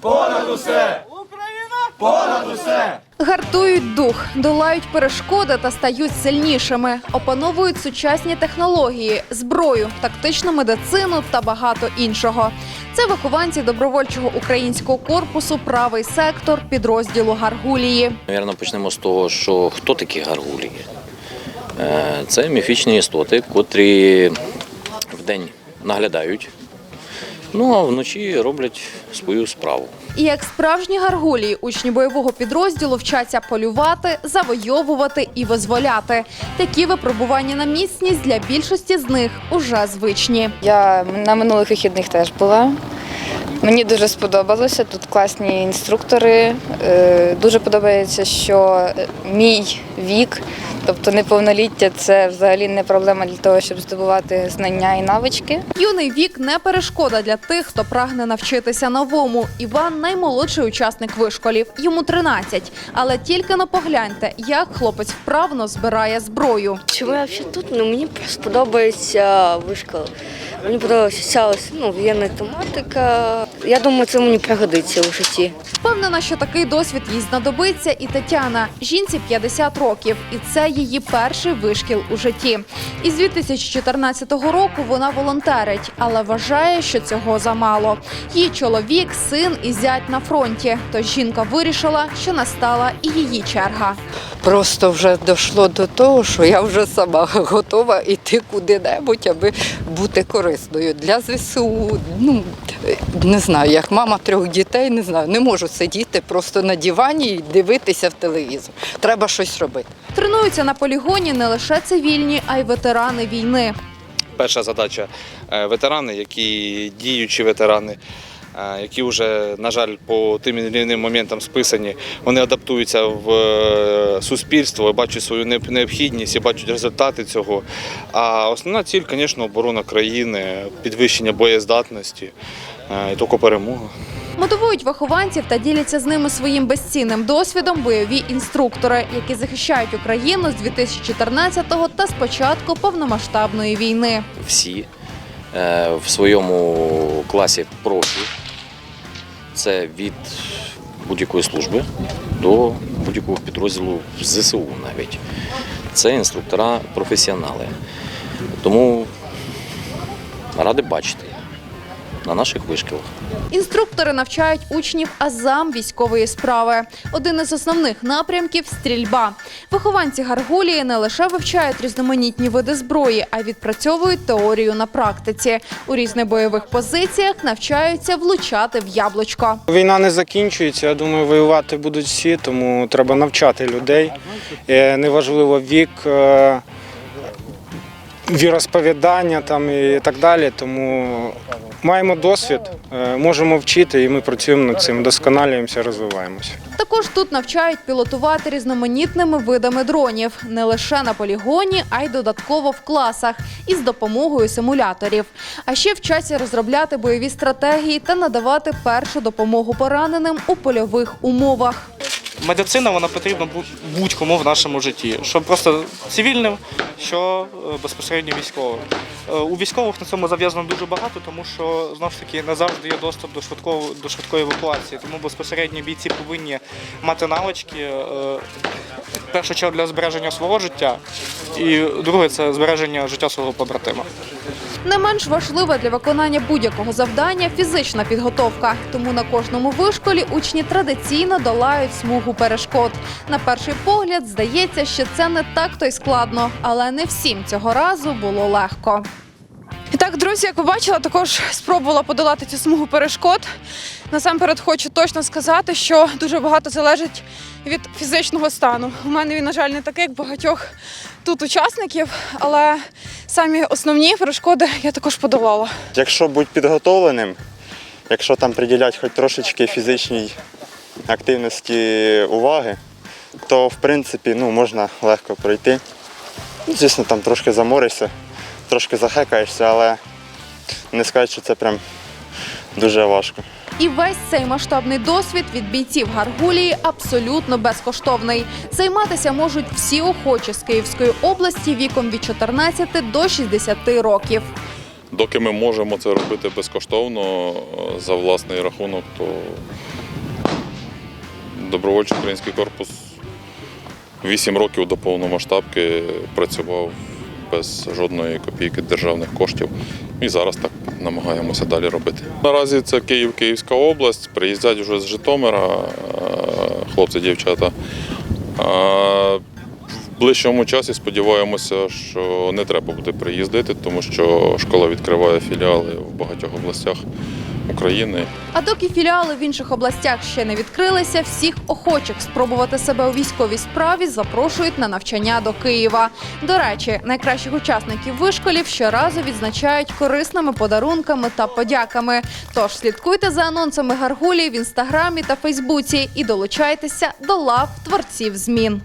Понад усе! Україна! Понад усе! Гартують дух, долають перешкоди та стають сильнішими, опановують сучасні технології, зброю, тактичну медицину та багато іншого. Це вихованці добровольчого українського корпусу Правий сектор підрозділу Гаргулії. Навірно, почнемо з того, що хто такі гаргулії? Е, Це міфічні істоти, котрі вдень наглядають, ну а вночі роблять свою справу. І як справжні гаргулії, учні бойового підрозділу вчаться полювати, завойовувати і визволяти. Такі випробування на міцність для більшості з них уже звичні. Я на минулих вихідних теж була. Мені дуже сподобалося. Тут класні інструктори. Е, Дуже подобається, що мій вік, тобто неповноліття, це взагалі не проблема для того, щоб здобувати знання і навички. Юний вік не перешкода для тих, хто прагне навчитися новому. Іван наймолодший учасник вишколів. Йому 13. Але тільки но погляньте, як хлопець вправно збирає зброю. Чому я взагалі тут? Ну мені просто подобається вишкола. Мені подобається вся ну, воєнна тематика. Я думаю, це мені пригодиться у житті. Впевнена, що такий досвід їй знадобиться і Тетяна. Жінці 50 років, і це її перший вишкіл у житті. Із 2014 року вона волонтерить, але вважає, що цього замало. Її чоловік, син і зять на фронті. Тож жінка вирішила, що настала і її черга. Просто вже дійшло до того, що я вже сама готова йти куди-небудь, аби бути корисною для ЗСУ. Ну не знаю, як мама трьох дітей, не знаю, не можу сидіти просто на дивані і дивитися в телевізор. Треба щось робити. Тренуються на полігоні не лише цивільні, а й ветерани війни. Перша задача е, ветерани, які діючі ветерани, які вже, на жаль, по тим і іншим моментам списані, вони адаптуються в е, суспільство, бачать свою необхідність і бачать результати цього. А основна ціль, звісно, оборона країни, підвищення боєздатності е, і тільки перемога. Мотивують вихованців та діляться з ними своїм безцінним досвідом бойові інструктори, які захищають Україну з 2014-го та з початку повномасштабної війни. Всі е, в своєму класі профі. Це від будь-якої служби до будь-якого підрозділу ЗСУ навіть. Це інструктора професіонали. Тому ради бачити на наших вишкілах. Інструктори навчають учнів азам військової справи. Один із основних напрямків стрільба. Вихованці Гаргулії не лише вивчають різноманітні види зброї, а й відпрацьовують теорію на практиці. У різних бойових позиціях навчаються влучати в яблучко. Війна не закінчується. Я думаю, воювати будуть всі, тому треба навчати людей. Е, Неважливо вік, е, віросповідання там і так далі. Тому маємо досвід, е, можемо вчити, і ми працюємо над цим, досконалюємося, розвиваємося. Також тут навчають пілотувати різноманітними видами дронів не лише на полігоні, а й додатково в класах із допомогою симуляторів. А ще вчаться розробляти бойові стратегії та надавати першу допомогу пораненим у польових умовах. Медицина вона потрібна будь-кому в нашому житті, що просто цивільним, що е, безпосередньо військовим. Е, У військових на цьому зав'язано дуже багато, тому що знов ж таки не завжди є доступ до швидкого до швидкої евакуації. Тому безпосередньо бійці повинні мати навички е, в першу чергу для збереження свого життя, і друге це збереження життя свого побратима. Не менш важлива для виконання будь-якого завдання фізична підготовка. Тому на кожному вишколі учні традиційно долають смугу перешкод. На перший погляд здається, що це не так то й складно, але не всім цього разу було легко. І так, друзі, як ви бачили, також спробувала подолати цю смугу перешкод. Насамперед хочу точно сказати, що дуже багато залежить від фізичного стану. У мене він, на жаль, не такий, як багатьох тут учасників, але самі основні перешкоди я також подолала. Якщо бути підготовленим, якщо там приділяти хоч трошечки фізичній активності уваги, то в принципі ну, можна легко пройти. Ну, Звісно, там трошки заморишся, трошки захекаєшся, але не сказати, що це прям дуже важко. І весь цей масштабний досвід від бійців Гаргулії абсолютно безкоштовний. Займатися можуть всі охочі з Київської області віком від 14 до 60 років. доки ми можемо це робити безкоштовно е, за власний рахунок, то добровольчий український корпус 8 років до повномасштабки працював без жодної копійки державних коштів. І зараз так намагаємося далі робити. Наразі це Київ, Київська область. Приїздять вже з Житомира е, хлопці, дівчата. В ближчому часі сподіваємося, що не треба буде приїздити, тому що школа відкриває філіали в багатьох областях України. А доки філіали в інших областях ще не відкрилися, всіх охочих спробувати себе у військовій справі запрошують на навчання до Києва. До речі, найкращих учасників вишколів щоразу відзначають корисними подарунками та подяками. Тож слідкуйте за анонсами Гаргулі в інстаграмі та Фейсбуці і долучайтеся до лав творців змін.